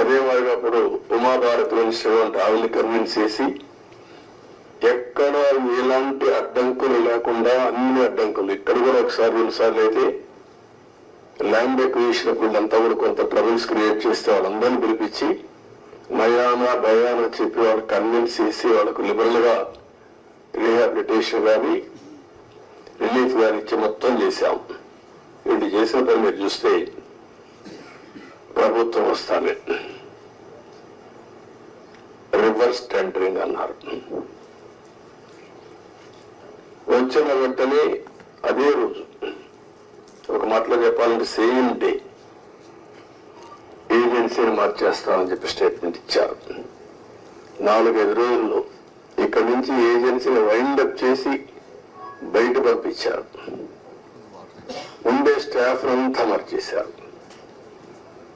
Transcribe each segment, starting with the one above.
అదే మాదిరిగా అప్పుడు ఉమాభారత్ మినిస్టర్ ఆవిడని కన్విన్స్ చేసి ఎక్కడ ఎలాంటి అడ్డంకులు లేకుండా అన్ని అడ్డంకులు ఇక్కడ కూడా ఒకసారి రెండుసార్లు అయితే ల్యాండ్ ఎక్విజిషన్ వీళ్ళంతా కూడా కొంత ట్రబుల్స్ క్రియేట్ చేస్తే వాళ్ళందరినీ పిలిపించి నయానా భయానా చెప్పి వాళ్ళు కన్విన్స్ చేసి వాళ్ళకు లిబరల్గా రీహాబిలిటేషన్ కానీ రిలీఫ్ కానీ ఇచ్చి మొత్తం చేశాం. వీళ్ళు చేసిన పని మీరు చూస్తే ప్రభుత్వం వస్తానే రివర్స్ టెండరింగ్ అన్నారు. వచ్చిన వెంటనే అదే రోజు ఒక మాటలో చెప్పాలంటే సేమ్ డే ఏజెన్సీని మార్చేస్తామని చెప్పి స్టేట్మెంట్ ఇచ్చారు. నాలుగైదు రోజుల్లో ఇక్కడి నుంచి ఏజెన్సీని వైండప్ చేసి బయట పంపించారు. ఉండే స్టాఫ్ అంతా మార్చేశారు.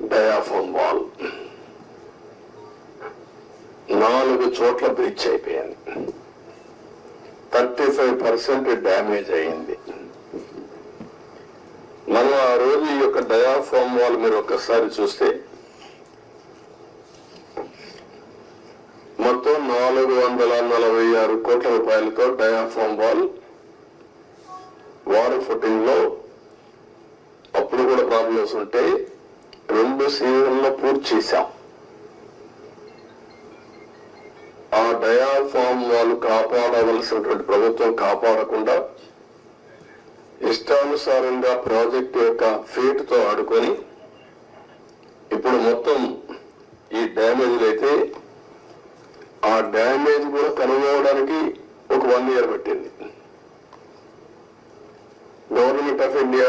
డయాఫోన్ వాల్ నాలుగు చోట్ల బ్రిడ్జ్ అయిపోయింది. థర్టీ ఫైవ్ పర్సెంట్ డ్యామేజ్ అయింది. మనం ఆ రోజు ఈ యొక్క డయాఫామ్ వాల్ మీరు ఒక్కసారి చూస్తే మొత్తం నాలుగు వందల నలభై ఆరు కోట్ల రూపాయలతో డయాఫామ్ వాల్ వాటర్ ఫుటింగ్లో అప్పుడు కూడా ప్రాబ్లమ్స్ ఉంటే రెండు సీజన్లు పూర్తి చేశాం. ఆ డయాఫామ్ వాళ్ళు కాపాడవలసినటువంటి ప్రభుత్వం కాపాడకుండా ఇష్టానుసారంగా ప్రాజెక్టు యొక్క ఫీట్తో ఆడుకొని ఇప్పుడు మొత్తం ఈ డ్యామేజ్ అయితే ఆ డ్యామేజ్ కూడా కనుగొనడానికి ఒక వన్ ఇయర్ పట్టింది. గవర్నమెంట్ ఆఫ్ ఇండియా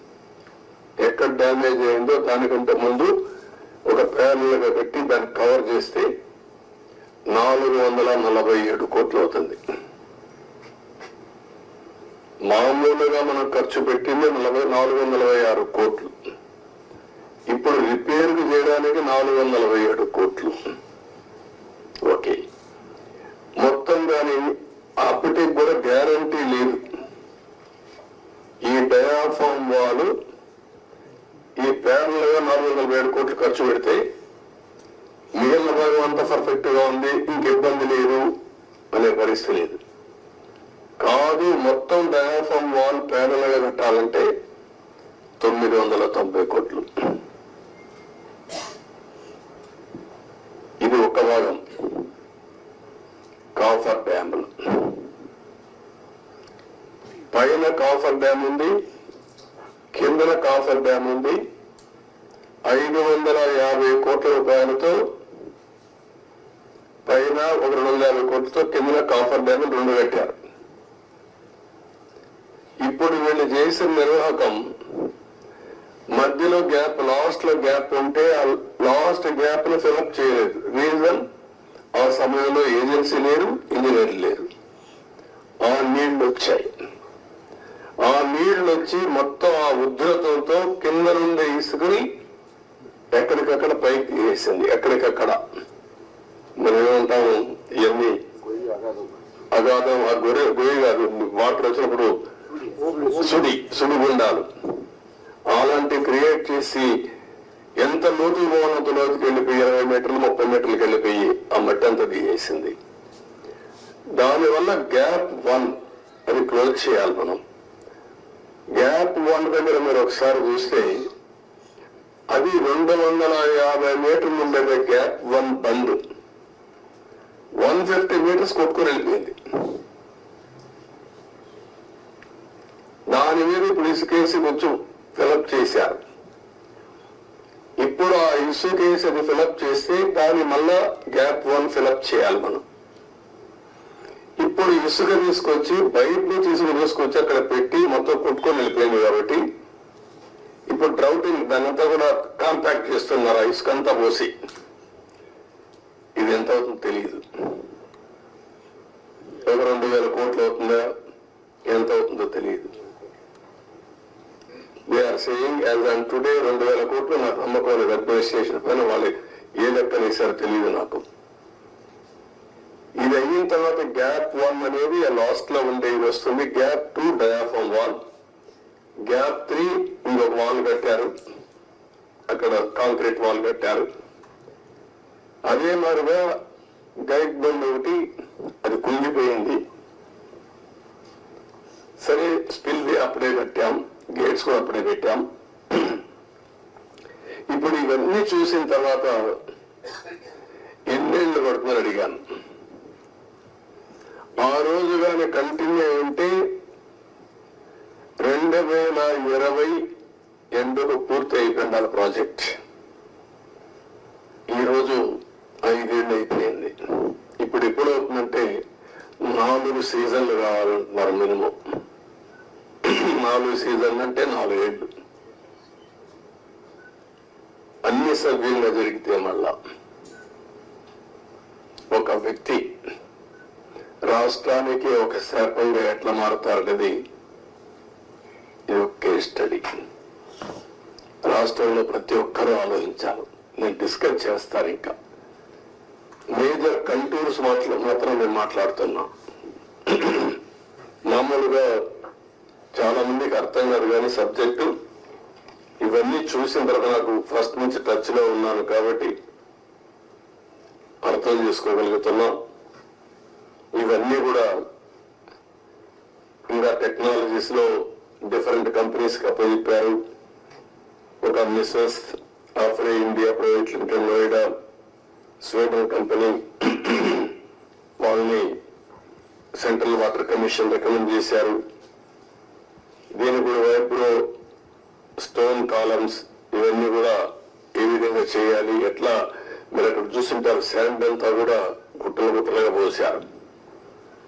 ఎక్కడ డ్యామేజ్ అయిందో దానికంటే ముందు ఒక ప్యానల్గా పెట్టి దాన్ని కవర్ చేస్తే నాలుగు వందల నలభై ఏడు కోట్లు అవుతుంది. మామూలుగా మనం ఖర్చు పెట్టింది నలభై నాలుగు వందల నలభై ఆరు కోట్లు. ఇప్పుడు రిపేర్ చేయడానికి నాలుగు వందల నలభై ఏడు కోట్లు. ఓకే. మొత్తం దాని అప్పటికి కూడా గ్యారంటీ లేదు. ఈ డయాఫామ్ వాళ్ళు ఈ ప్యారల్ నాలుగు వందల వేల ఏడు కోట్లు ఖర్చు పెడితే మిగిలిన భాగం అంతా పర్ఫెక్ట్గా ఉంది ఇంక ఇబ్బంది లేదు అనే పరిస్థితి లేదు. కాదు మొత్తం డయాఫామ్ వాల్ ప్యానల్గా కట్టాలంటే తొమ్మిది వందల తొంభై కోట్లు. ఇది ఒక భాగం. కాఫర్ డ్యాములు. పైన కాఫర్ డ్యామ్ ఉంది కిందన కాఫర్ డ్యామ్ ఉంది. ఐదు వందల యాభై కోట్ల రూపాయలతో పైన ఒక రెండు వందల యాభై కోట్లతో కిందన కాఫర్ డ్యామ్ రెండు కట్టారు. ఇప్పుడు వీళ్ళు చేసిన నిర్వాహకం మధ్యలో గ్యాప్ లాస్ట్లో గ్యాప్ ఉంటే ఆ లాస్ట్ గ్యాప్ను ఫిలప్ చేయలేదు. రీజన్ ఆ సమయంలో ఏజెన్సీ లేరు ఇంజనీర్ లేరు. ఆ నీళ్ళు వచ్చాయి. ఆ నీళ్ళు వచ్చి మొత్తం ఆ ఉధృతంతో కింద నుండి ఇసుకుని ఎక్కడికక్కడ పైకి వేసింది ఎక్కడికక్కడ? మనం ఏమంటాము ఇవన్నీ అగాధం ఆ గొర్రె గొయ్యి కాదు వాటర్ వచ్చినప్పుడు సుడి సుడిగుండాలు. అలాంటి క్రియేట్ చేసి ఎంత లోతు భవనంత లోతుకి వెళ్ళిపోయి ఇరవై మీటర్లు ముప్పై మీటర్లకు వెళ్ళిపోయి ఆ మట్టి అంతా దిగేసింది దానివల్ల గ్యాప్ వన్ అది క్లోజ్ చేయాలి మనం. గ్యాప్ వన్ దగ్గర మీరు ఒకసారి చూస్తే అది రెండు వందల యాభై మీటర్లు ఉండేది గ్యాప్ వన్ బంద్. వన్ ఫిఫ్టీ మీటర్స్ కొట్టుకొని వెళ్ళిపోయింది. దాని మీద ఇప్పుడు ఇసుకేసి కొంచెం ఫిలప్ చేశారు. ఇప్పుడు ఆ ఇసుకేసి అది ఫిలప్ చేస్తే దాన్ని మళ్ళా గ్యాప్ వన్ ఫిలప్ చేయాలి మనం. ఇసుక తీసుకొచ్చి బయట నుంచి ఇసుక తీసుకొచ్చి అక్కడ పెట్టి మొత్తం కొట్టుకొని వెళ్ళిపోయింది కాబట్టి ఇప్పుడు డ్రౌటింగ్ దానంతా కూడా కాంపాక్ట్ చేస్తున్నారు ఆ ఇసుక అంతా పోసి. ఇది ఎంత అవుతుందో తెలియదు ఒక రెండు వేల కోట్లు అవుతుందా? ఎంత అవుతుందో తెలియదు are saying as and today రెండు వేల కోట్లు నాకు అమ్మకం అడ్మినిస్ట్రేషన్ పైన వాళ్ళు ఏ లెక్కలు వేశారో తెలియదు నాకు. గ్యాప్ వన్ అనేది లాస్ట్లో ఉండే వస్తుంది. Gap two diaphragm wall gap three ఇంకొక వాల్ కట్టారు. అక్కడ కాంక్రీట్ వాల్ కట్టారు. అదే మాదిరిగా గైడ్ బండ్ ఒకటి అది కుంగిపోయింది. సరే స్పిల్ అప్పుడే కట్టాం. గేట్స్ కూడా అప్పుడే పెట్టాం ఇప్పుడు ఇవన్నీ చూసిన తర్వాత ఎన్నేళ్ళు పడుతుందని అడిగాను. ఆ రోజు కానీ కంటిన్యూ ఉంటే రెండు వేల ఇరవై ఎండుకు పూర్తి అయిపోయింది ప్రాజెక్ట్. ఈరోజు ఐదేళ్ళు అయిపోయింది. ఇప్పుడు ఎప్పుడు అవుతుందంటే నాలుగు సీజన్లు కావాలంటున్నారు మినిమం. నాలుగు సీజన్లు అంటే నాలుగేళ్ళు. అన్ని సవ్యంగా జరిగితే మళ్ళా ఒక వ్యక్తి రాష్ట్రానికి ఒక శాపంగా ఎట్లా మారుతారు అనేది ఇది ఒక కేస్ స్టడీ. రాష్ట్రంలో ప్రతి ఒక్కరూ ఆలోచించాలి. నేను డిస్కస్ చేస్తాను ఇంకా. మేజర్ కంటూర్స్ మాట్లా మాత్రం నేను మాట్లాడుతున్నా. మామూలుగా చాలా మందికి అర్థం కాదు కానీ సబ్జెక్టు ఇవన్నీ చూసిన తర్వాత నాకు ఫస్ట్ నుంచి టచ్లో ఉన్నాను కాబట్టి అర్థం చేసుకోగలుగుతున్నా. ఇవన్నీ కూడా ఇంకా టెక్నాలజీస్లో డిఫరెంట్ కంపెనీస్కి అప్పచెప్పారు. ఒక Messrs Afry India private limited Noida Sweden company వాళ్ళని సెంట్రల్ వాటర్ కమిషన్ రికమెండ్ చేశారు. దీని కూడా వైబ్రో స్టోన్ కాలమ్స్ ఇవన్నీ కూడా ఏ విధంగా చేయాలి ఎట్లా మీరు అక్కడ చూస్తుంటారు శాండ్ అంతా కూడా గుట్టలు గుట్టలుగా పోసారు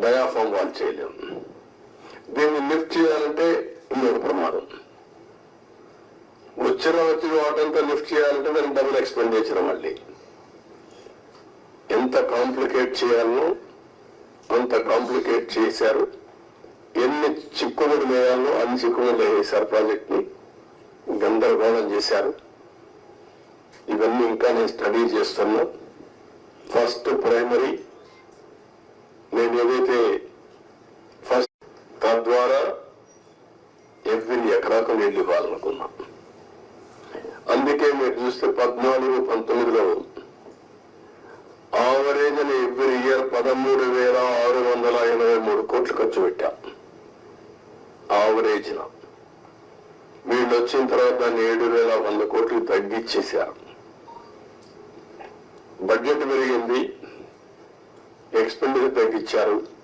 డయాఫామ్ వాల్ చేయలేం. దీన్ని లిఫ్ట్ చేయాలంటే ఇంకొక ప్రమాదం. వచ్చిన వచ్చిన వాటంతా లిఫ్ట్ చేయాలంటే దానికి డబుల్ ఎక్స్పెండిచర్ మళ్ళీ. ఎంత కాంప్లికేట్ చేయాలనో అంత కాంప్లికేట్ చేశారు. ఎన్ని చిక్కుముడు వేయాలో అన్ని చిక్కుముడు వేసారు ప్రాజెక్ట్ని గందరగోళం చేశారు. ఇవన్నీ ఇంకా నేను స్టడీ చేస్తున్నా. ఫస్ట్ ప్రైమరీ నేను ఏదైతే ఫస్ట్ తద్వారా ఎవ్రీ ఎకరాకు నీళ్ళు ఇవ్వాలనుకున్నా. అందుకే మీరు చూస్తే పద్నాలుగు పంతొమ్మిదిలో ఆవరేజ్ అని ఎవ్రీ ఇయర్ పదమూడు వేల ఆరు వందల ఎనభై మూడు కోట్లు ఖర్చు పెట్టా. ఆవరేజ్న. వీళ్ళు వచ్చిన తర్వాత దాన్ని ఏడు వేల వంద కోట్లు తగ్గించేశారు బడ్జెట్ పెరిగింది. ఎక్స్పెండిచర్ తగ్గించారు.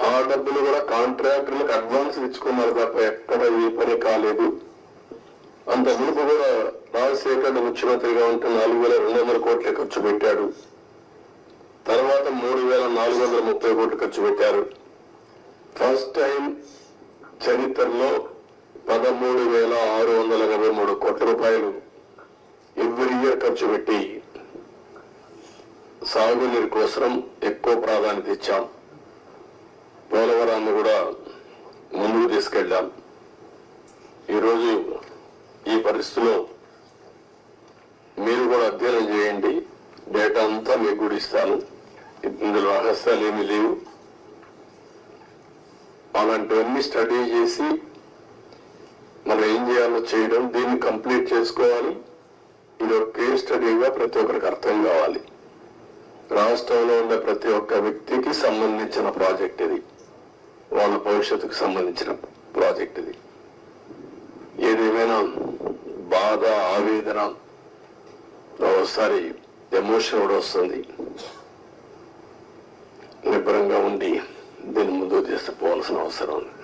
ఆ డబ్బులు కూడా కాంట్రాక్టర్లకు అడ్వాన్స్ ఇచ్చుకున్నారు తప్ప ఎక్కడ ఏ పని కాలేదు. అంత మునుపు కూడా రాజశేఖర్ ముఖ్యమంత్రిగా ఉంటే నాలుగు వేల రెండు వందల కోట్ల ఖర్చు పెట్టాడు. తర్వాత మూడు వేల నాలుగు వందల ముప్పై కోట్లు ఖర్చు పెట్టారు. ఫస్ట్ టైం చరిత్రలో పదమూడు వేల ఆరు వందల ఎనభై మూడు కోట్ల రూపాయలు ఎవ్రీ ఇయర్ ఖర్చు పెట్టి సాగునీరు కోసం ఎక్కువ ప్రాధాన్యత ఇచ్చాం. పోలవరాన్ని కూడా ముందుకు తీసుకెళ్ళాం. ఈరోజు ఈ పరిస్థితిలో మీరు కూడా అధ్యయనం చేయండి. డేటా అంతా మీకు కూడా ఇస్తాను. ఇందులో రహస్యాలు ఏమీ లేవు. అలాంటివన్నీ స్టడీ చేసి మనం ఏం చేయాలో చేయడం దీన్ని కంప్లీట్ చేసుకోవాలి. ఇది ఒక కేస్ స్టడీగా ప్రతి ఒక్కరికి అర్థం కావాలి. రాష్ట్రంలో ఉన్న ప్రతి ఒక్క వ్యక్తికి సంబంధించిన ప్రాజెక్ట్ ఇది. వాళ్ళ భవిష్యత్తుకు సంబంధించిన ప్రాజెక్ట్ ఇది. ఏదేమైనా బాధ ఆవేదన ఒకసారి ఎమోషన్ కూడా వస్తుంది. నిబ్బరంగా ఉండి దీన్ని ముందుకు తీసుకుపోవాల్సిన అవసరం ఉంది.